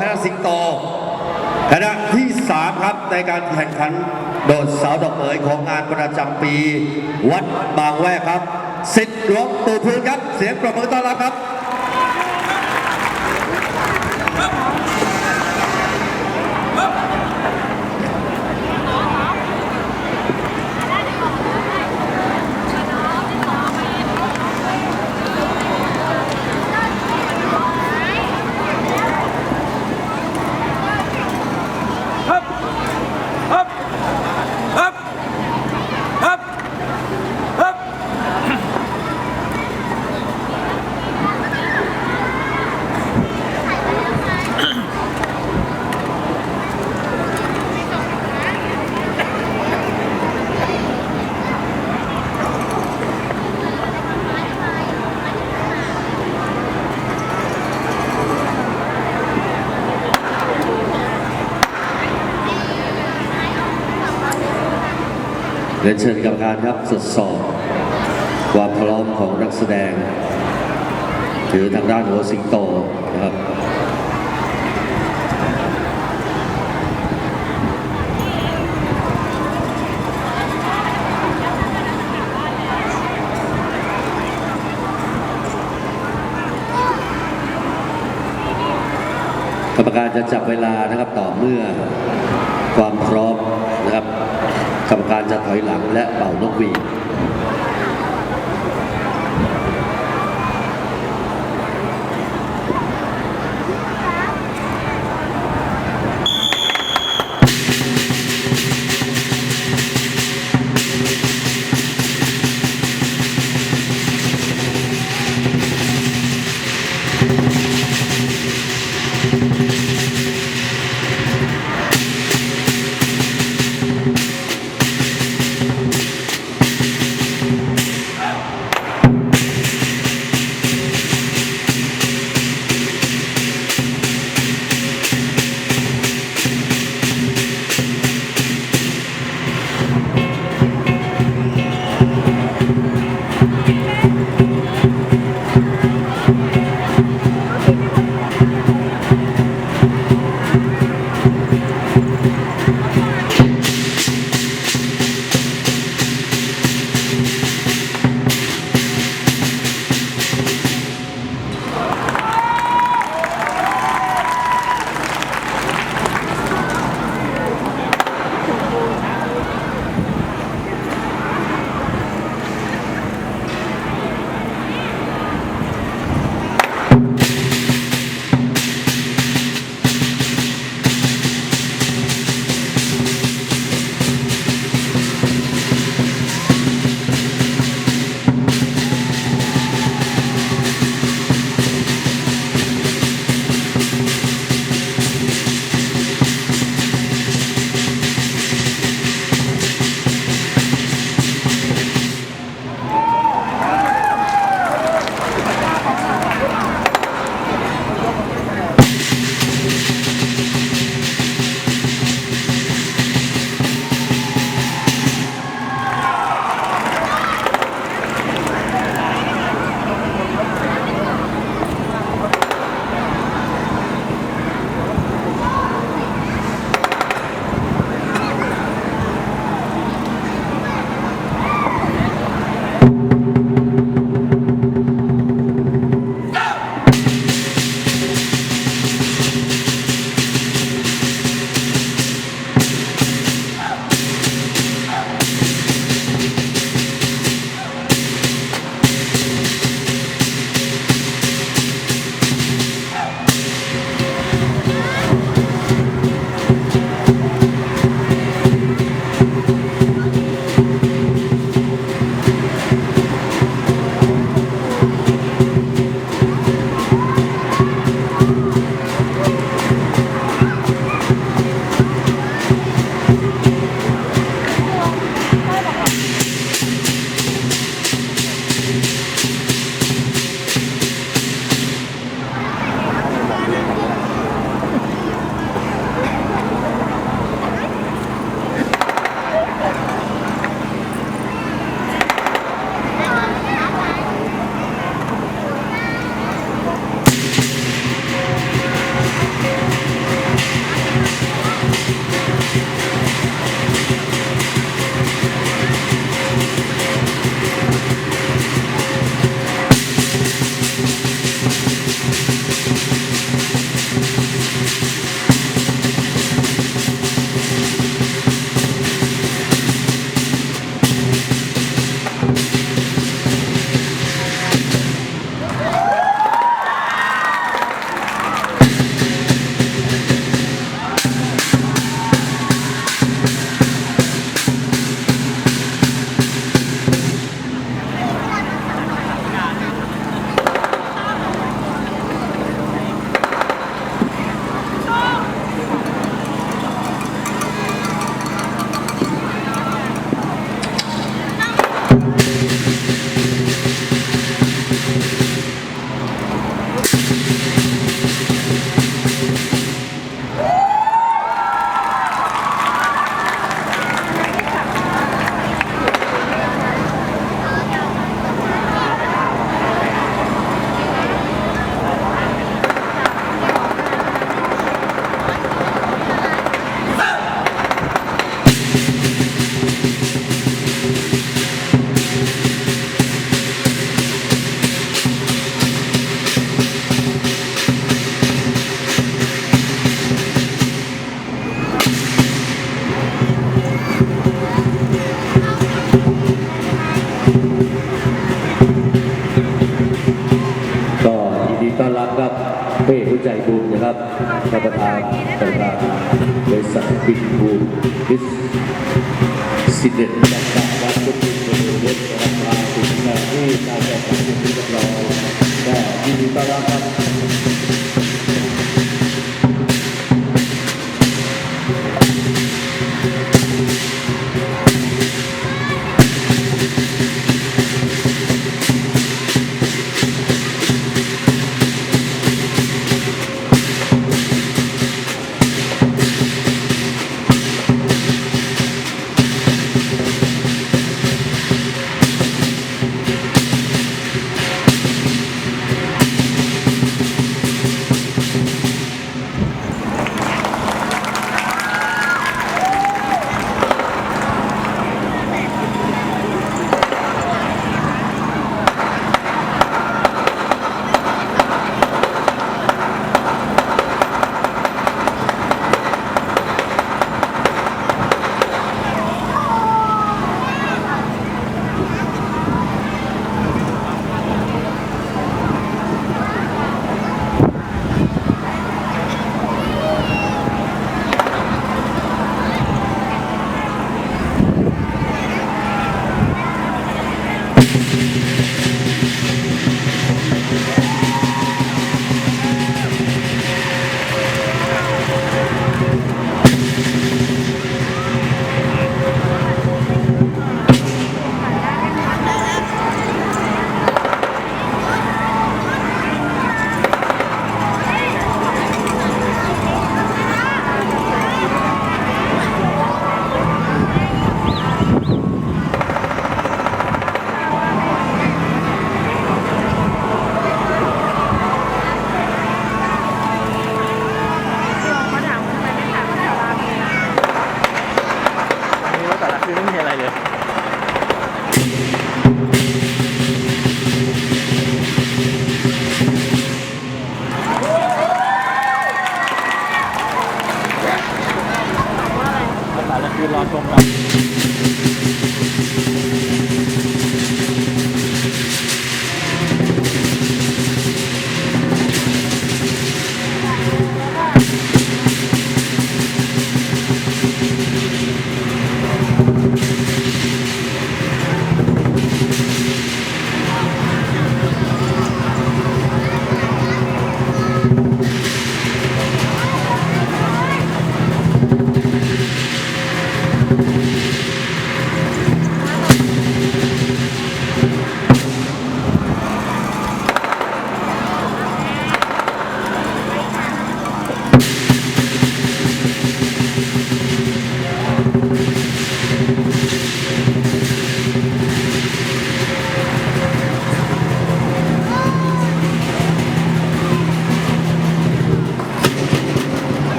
คณะสิงโตคณะที่ 3 ครับในการแข่งขันโดดเสาดอกเอ๋ยของงานประจำปี วัดบางแวกครับสิทธิ์หลวงปู่พื้นครับ เสียงประมือต้อนรับครับ เชิญกรรมการครับตรวจสอบ ความพร้อมของนักแสดงถือทางด้านหัวสิงโตนะครับกรรมการจะจับเวลานะครับต่อเมื่อความพร้อม กรรมการจะถอยหลังและเป่านกหวีด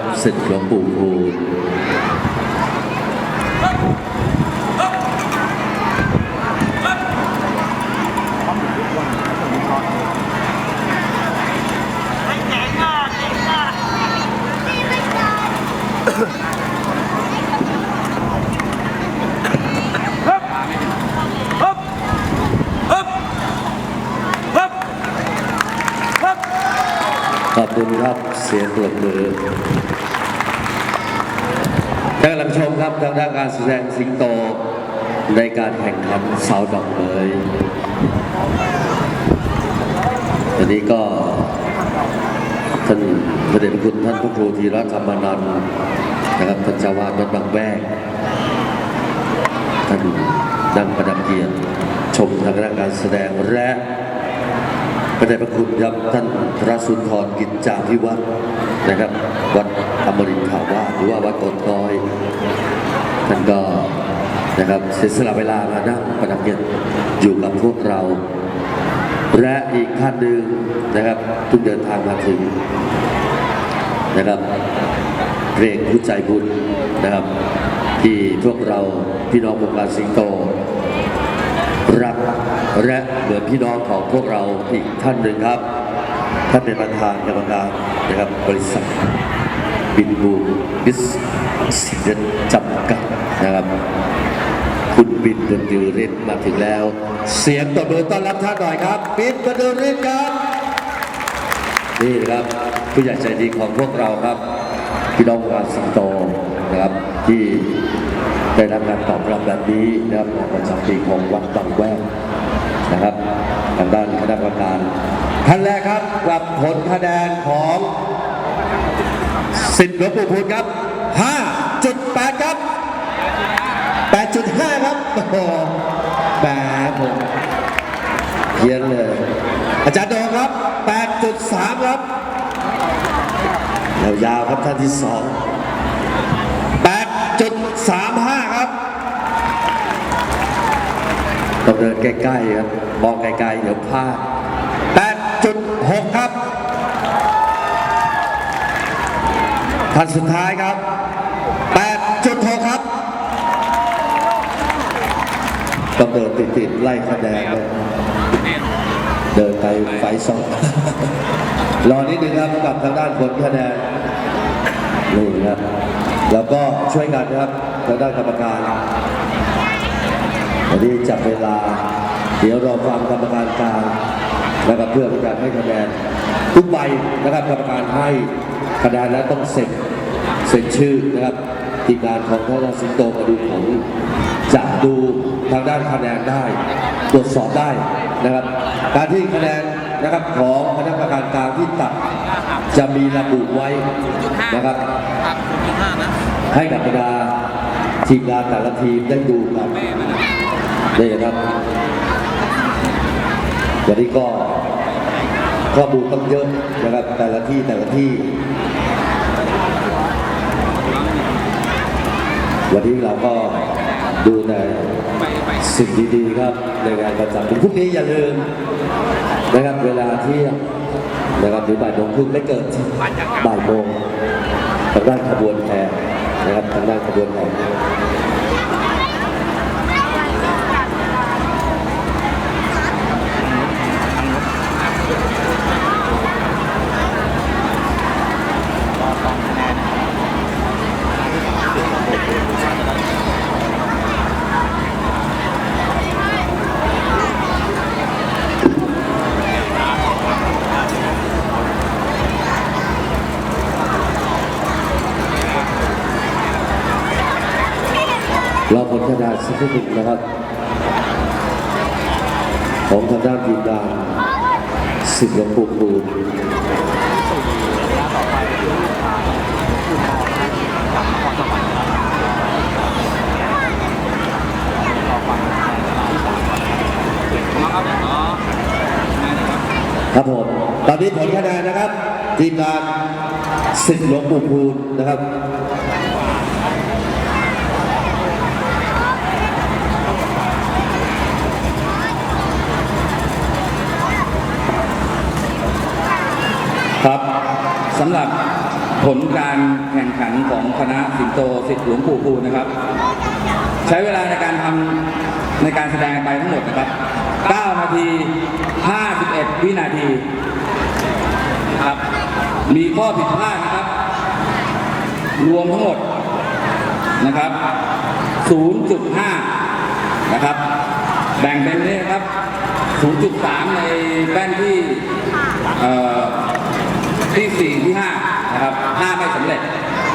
ามนะครับสิทธิ์หลวงปู่ภูล ขอบคุณครับเสียงปรบมือท่านกำลังชมครับทางด้านการแสดงสิงโตในการแข่งขันสาวดอกเมยอันนี้ก็ท่านพระเดชพระคุณท่านพระครูธีรธรรมนันนะครับท่านเจ้าวาดวัดบางแวกท่านนั่งประดับเกียรติชมทางด้านการแสดงและ พระเดชพระคุณครับท่านพระสุนทรกิจจาพิวัตรนะครับ วัดอมรินทาวาหรือว่าวัดกดน้อย ท่านก็นะครับเสียสละเวลามานั่งประดับเกียรติอยู่กับพวกเรา และอีกท่านหนึ่งนะครับเพิ่งเดินทางมาถึงนะครับเพลงผู้ใจบุญนะครับ ที่พวกเราพี่น้องวงการสิงโต รักและเหมือนพี่น้องของพวกเราอีกท่านหนึ่งครับ ท่านเป็นประธานกรรมการนะครับบริษัทบินบูบิสสินจำกัดนะครับ คุณบินบรรลือฤทธิ์มาถึงแล้ว เสียงตบมือต้อนรับท่านหน่อยครับ บินบรรลือฤทธิ์ครับ นี่นะครับผู้ใหญ่ใจดีของพวกเราครับ พี่น้องวงกาสิงโตนะครับที่ ได้รับการตอบรับแบบนี้นะครับในประจำปีของวัดบางแวกนะครับทางด้านคณะกรรมการท่านแรกครับกับผลคะแนนของสิทธิ์หลวงปู่พูนครับ 5.8 ครับ 8.5 ครับโอ้โหแหมผมเพี้ยนเลย อาจารย์โดงครับ 8.3 ครับยาวๆครับท่านที่สอง8.35 ครับต้องเดินใกล้ๆครับมองไกลๆเดี๋ยวพลาด8.6 ครับท่านสุดท้ายครับ 8.6 ครับต้องเดินติดๆไล่คะแนนเลยเดินไปไฟสองรอนิดนึงครับกับทางด้านผลคะแนนนี่ครับแล้วก็ช่วยกันนะครับ ทางด้านกรรมการวันนี้จับเวลา เดี๋ยวรอฟังกรรมการกลางนะครับเพื่อเป็นการให้คะแนนทุกใบนะครับกรรมการให้คะแนนแล้วต้องเซ็นเซ็นชื่อนะครับทีมงานของท่านสิงโตมาดูผลจะดูทางด้านคะแนนได้ ตรวจสอบได้นะครับ การที่คะแนนนะครับของคณะกรรมการกลางที่ตัดจะมีระบุไว้นะครับให้กับบรรดา ทีมงานแต่ละทีมได้ดูกันนี่นะครับวันนี้ก็ข้อมูลต้องเยอะนะครับแต่ละที่แต่ละที่ วันนี้เราก็ดูแต่สิ่งดีๆครับในงานประจำพรุ่งนี้อย่าลืมนะครับเวลาเที่ยงนะครับหรือบ่ายโมงครึ่งไม่เกินบ่ายโมงทางด้านขบวนแห่นะครับทางด้านขบวนแห่ร อผลคะแนนสักนะครับของทางด้านทีมงานสิบหลวงปู่ปูนครับผมตอนนี้ผลคะแนนนะครับ ทีมงานสิทธิ์หลวงปู่พูนนะครับ สำหรับผลการแข่งขันของคณะสิงโตสิทธิหลวงปู่ภูนะครับ ใช้เวลาในการทำในการแสดงไปทั้งหมดนะครับ 9 นาที 51 วินาทีครับมีข้อผิดพลาดนะครับ รวมทั้งหมดนะครับ 0.5 นะครับ แบ่งเป็นนี่นะครับ 0.3 ในแป้นที่ ที่ 4 ที่ 5 นะครับ5ไม่สำเร็จ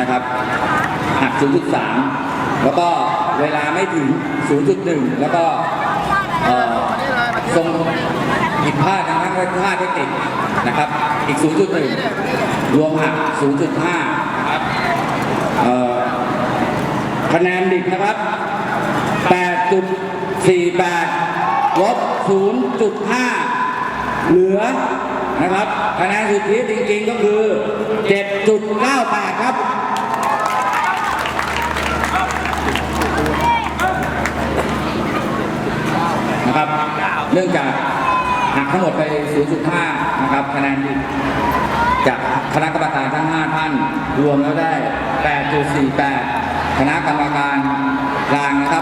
นะครับหัก 0.3 แล้วก็เวลาไม่ถึง 0.1 แล้วก็เอ่อทรงผิดพลาดทางด้านท่าเทคนิคนะครับ อีก 0.1 รวมหัก 0.5นะครับเอ่อคะแนนดิบนะครับ 8.48 ลบ 0.5 เหลือ นะครับคะแนนสุทธิจริงๆก็คือ 7.98 ครับนะครับ เนื่องจากหักทั้งหมดไป 0.5 นะครับคะแนนจากคณะกรรมการทั้ง 5 ท่าน รวมแล้วได้ 8.48 คณะกรรมการกลางนะครับ